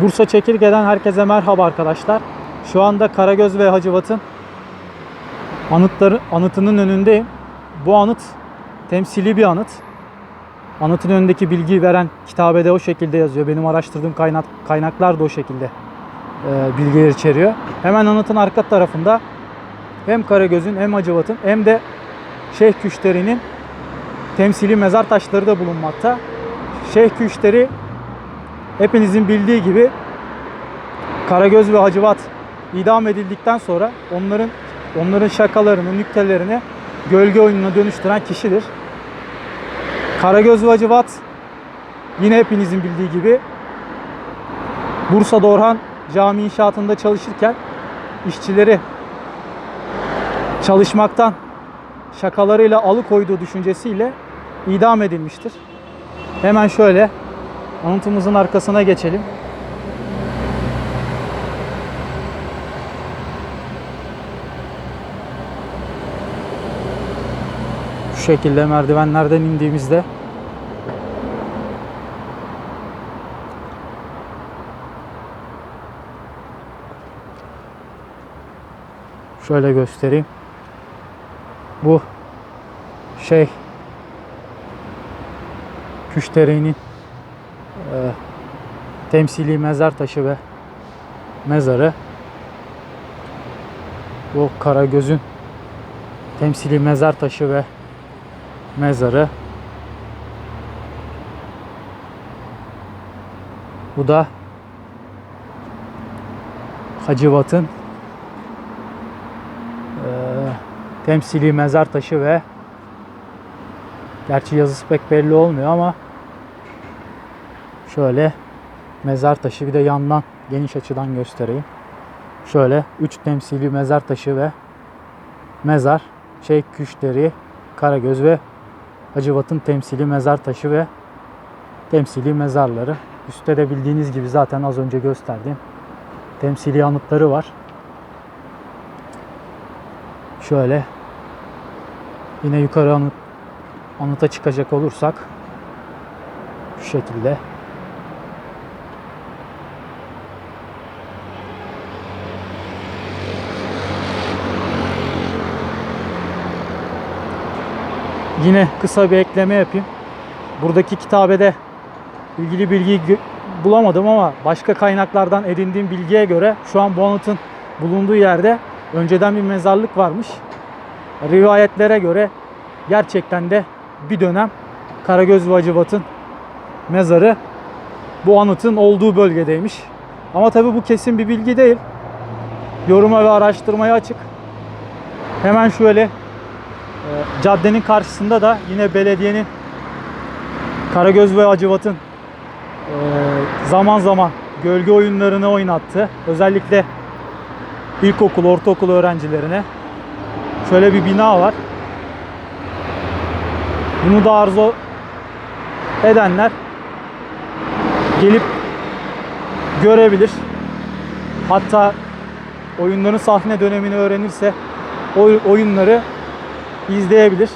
Bursa Çekirge'den herkese merhaba arkadaşlar. Şu anda Karagöz ve Hacivat'ın anıtları, anıtının önündeyim. Bu anıt temsili bir anıt. Anıtın önündeki bilgiyi veren kitabede o şekilde yazıyor. Benim araştırdığım kaynak, kaynaklar da o şekilde e, bilgiler içeriyor. Hemen anıtın arka tarafında hem Karagöz'ün hem Hacivat'ın hem de Şeyh Küşteri'nin temsili mezar taşları da bulunmakta. Şeyh Küşteri hepinizin bildiği gibi Karagöz ve Hacivat idam edildikten sonra onların onların şakalarını, nüktelerini gölge oyununa dönüştüren kişidir. Karagöz ve Hacivat yine hepinizin bildiği gibi Bursa Dorhan Cami inşaatında çalışırken işçileri çalışmaktan şakalarıyla alıkoyduğu düşüncesiyle idam edilmiştir. Hemen şöyle anıtımızın arkasına geçelim. Şu şekilde merdivenlerden indiğimizde şöyle göstereyim. Bu şey Küşteri'nin e, temsili mezar taşı ve mezarı. Bu Karagöz'ün temsili mezar taşı ve mezarı. Bu da Hacivat'ın e, temsili mezar taşı ve gerçi yazısı pek belli olmuyor ama şöyle mezar taşı bir de yandan geniş açıdan göstereyim. Şöyle 3 temsili mezar taşı ve mezar, Şeyh Küşleri, Karagöz ve Hacivat'ın temsili mezar taşı ve temsili mezarları. Üstte de bildiğiniz gibi zaten az önce gösterdiğim temsili anıtları var. Şöyle yine yukarı anıt, anıta çıkacak olursak şu şekilde Yine kısa bir ekleme yapayım. Buradaki kitabede ilgili bilgiyi bulamadım ama başka kaynaklardan edindiğim bilgiye göre şu an bu anıtın bulunduğu yerde önceden bir mezarlık varmış. Rivayetlere göre gerçekten de bir dönem Karagöz ve Hacivat'ın mezarı bu anıtın olduğu bölgedeymiş. Ama tabi bu kesin bir bilgi değil. Yoruma ve araştırmaya açık. Hemen şöyle caddenin karşısında da yine belediyenin Karagöz ve Hacivat'ın e, zaman zaman gölge oyunlarını oynattığı özellikle ilkokul, ortaokul öğrencilerine şöyle bir bina var. Bunu da arzu edenler gelip görebilir. Hatta oyunların sahne dönemini öğrenirse oyunları izleyebilir.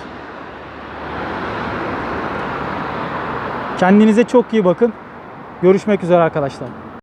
Kendinize çok iyi bakın. Görüşmek üzere arkadaşlar.